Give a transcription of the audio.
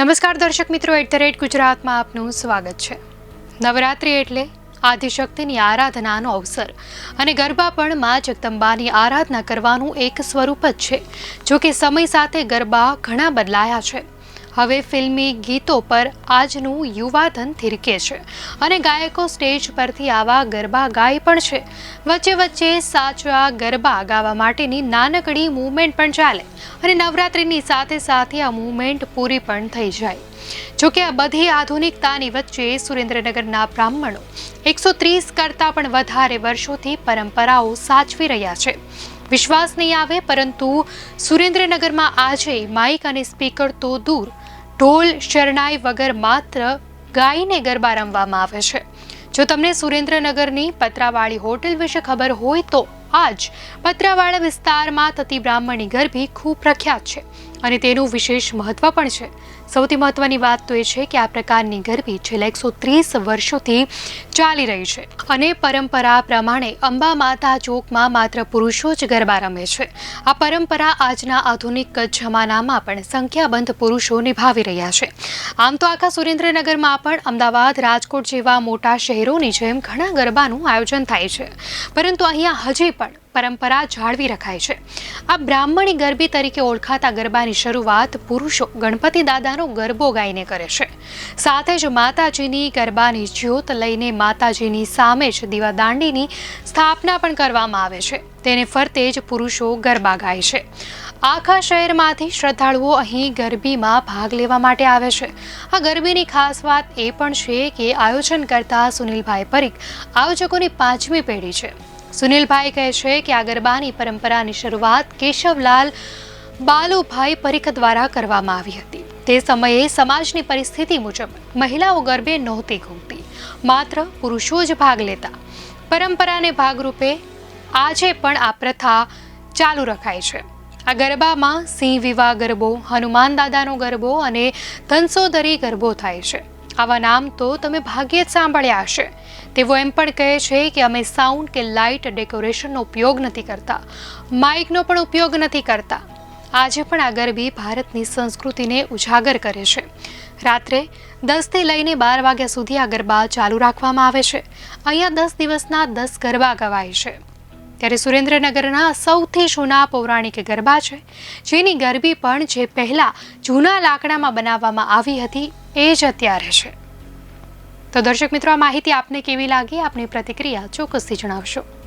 નમસ્કાર દર્શક મિત્રો, એટ ધ રેટ ગુજરાતમાં આપનું સ્વાગત છે. નવરાત્રિ એટલે આદિશક્તિની આરાધનાનો અવસર અને ગરબા પણ મા જગદંબાની આરાધના કરવાનું એક સ્વરૂપ જ છે જો કે સમય સાથે ગરબા ઘણા બદલાયા છે. હવે ફિલ્મી ગીતો પર આજનું યુવાધન થીરકે છે અને ગાયકો સ્ટેજ પરથી આવા ગરબા ગાય પણ છે. વચ્ચે વચ્ચે સાચા ગરબા ગાવા માટેની નાનકડી મૂવમેન્ટ પણ ચાલે અને નવરાત્રિની સાથે સાથે આ મૂવમેન્ટ પૂરી પણ થઈ જાય. જોકે આ બધી આધુનિકતાની વચ્ચે સુરેન્દ્રનગરના બ્રાહ્મણો એકસો ત્રીસ કરતાં પણ વધારે વર્ષોથી પરંપરાઓ સાચવી રહ્યા છે. વિશ્વાસ નહીં આવે, પરંતુ સુરેન્દ્રનગરમાં આજે માઇક અને સ્પીકર તો દૂર. ઢોલ, શરણાઈ વગર માત્ર ગાઈને ગરબા રમવામાં આવે છે. જો તમને સુરેન્દ્રનગરની પતરાવાળી હોટેલ વિશે ખબર હોય તો આજ પતરાવાળા વિસ્તારમાં થતી બ્રાહ્મણી ગરબી ખૂબ પ્રખ્યાત છે. અને તેનું વિશેષ મહત્વ પણ છે. સૌથી મહત્વની વાત તો એ છે કે આ પ્રકારની ગરબી છેલ્લા એકસો ત્રીસ વર્ષોથી ચાલી રહી છે અને પરંપરા પ્રમાણે અંબા માતા ચોકમાં માત્ર પુરુષો જ ગરબા રમે છે. આ પરંપરા આજના આધુનિક જમાનામાં પણ સંખ્યાબંધ પુરુષો નિભાવી રહ્યા છે. આમ તો આખા સુરેન્દ્રનગરમાં પણ અમદાવાદ, રાજકોટ જેવા મોટા શહેરોની જેમ ઘણા ગરબાનું આયોજન થાય છે. પરંતુ અહીંયા હજી પણ પરંપરા જાળવી રખાય છે. આ બ્રાહ્મણી ગરબી તરીકે ઓળખાતા ગરબાની શરૂઆત પુરુષો ગણપતિ દાદાનો ગરબો ગાઈને કરે છે. સાથે જ માતાજીની ગરબાની જ્યોત લઈને માતાજીની સામે જ દીવાદાંડીની સ્થાપના પણ કરવામાં આવે છે. તેને ફરતે જ પુરુષો ગરબા ગાય છે. આખા શહેરમાંથી શ્રદ્ધાળુઓ અહીં ગરબીમાં ભાગ લેવા માટે આવે છે. આ ગરબીની ખાસ વાત એ પણ છે કે આયોજન કરતા સુનિલભાઈ પરીખ આયોજકોની પાંચમી પેઢી છે. સુનિલભાઈ કહે છે કે આ ગરબાની પરંપરાની શરૂઆત કેશવલાલ બાલુભાઈ પરીખ દ્વારા કરવામાં આવી હતી. તે સમયે સમાજની પરિસ્થિતિ મુજબ મહિલાઓ ગરબે નહોતી ઘૂમતી, માત્ર પુરુષો જ ભાગ લેતા. પરંપરાને ભાગરૂપે આજે પણ આ પ્રથા ચાલુ રખાય છે. આ ગરબામાં સિંહ વિવાહ ગરબો, હનુમાન દાદાનો ગરબો અને ધનસોદરી ગરબો થાય છે. આવા નામ તો તમે ભાગ્યે જ સાંભળ્યા હશે. તેઓ એમ પણ કહે છે કે અમે સાઉન્ડ કે લાઇટ ડેકોરેશનનો ઉપયોગ નથી કરતા. માઇકનો પણ ઉપયોગ નથી કરતા. આજે પણ આ ગરબી ભારતની સંસ્કૃતિને ઉજાગર કરે છે. રાત્રે દસથી લઈને બાર વાગ્યા સુધી આ ગરબા ચાલુ રાખવામાં આવે છે. અહીંયા દસ દિવસના દસ ગરબા ગવાય છે. ત્યારે સુરેન્દ્રનગરના સૌથી જૂના પૌરાણિક ગરબા છે. જેની ગરબી પણ જે પહેલાં જૂના લાકડામાં બનાવવામાં આવી હતી એ જ અત્યારે છે. તો દર્શક મિત્રો, આ માહિતી આપને કેવી લાગી? આપની પ્રતિક્રિયા ચોક્કસથી જણાવશો.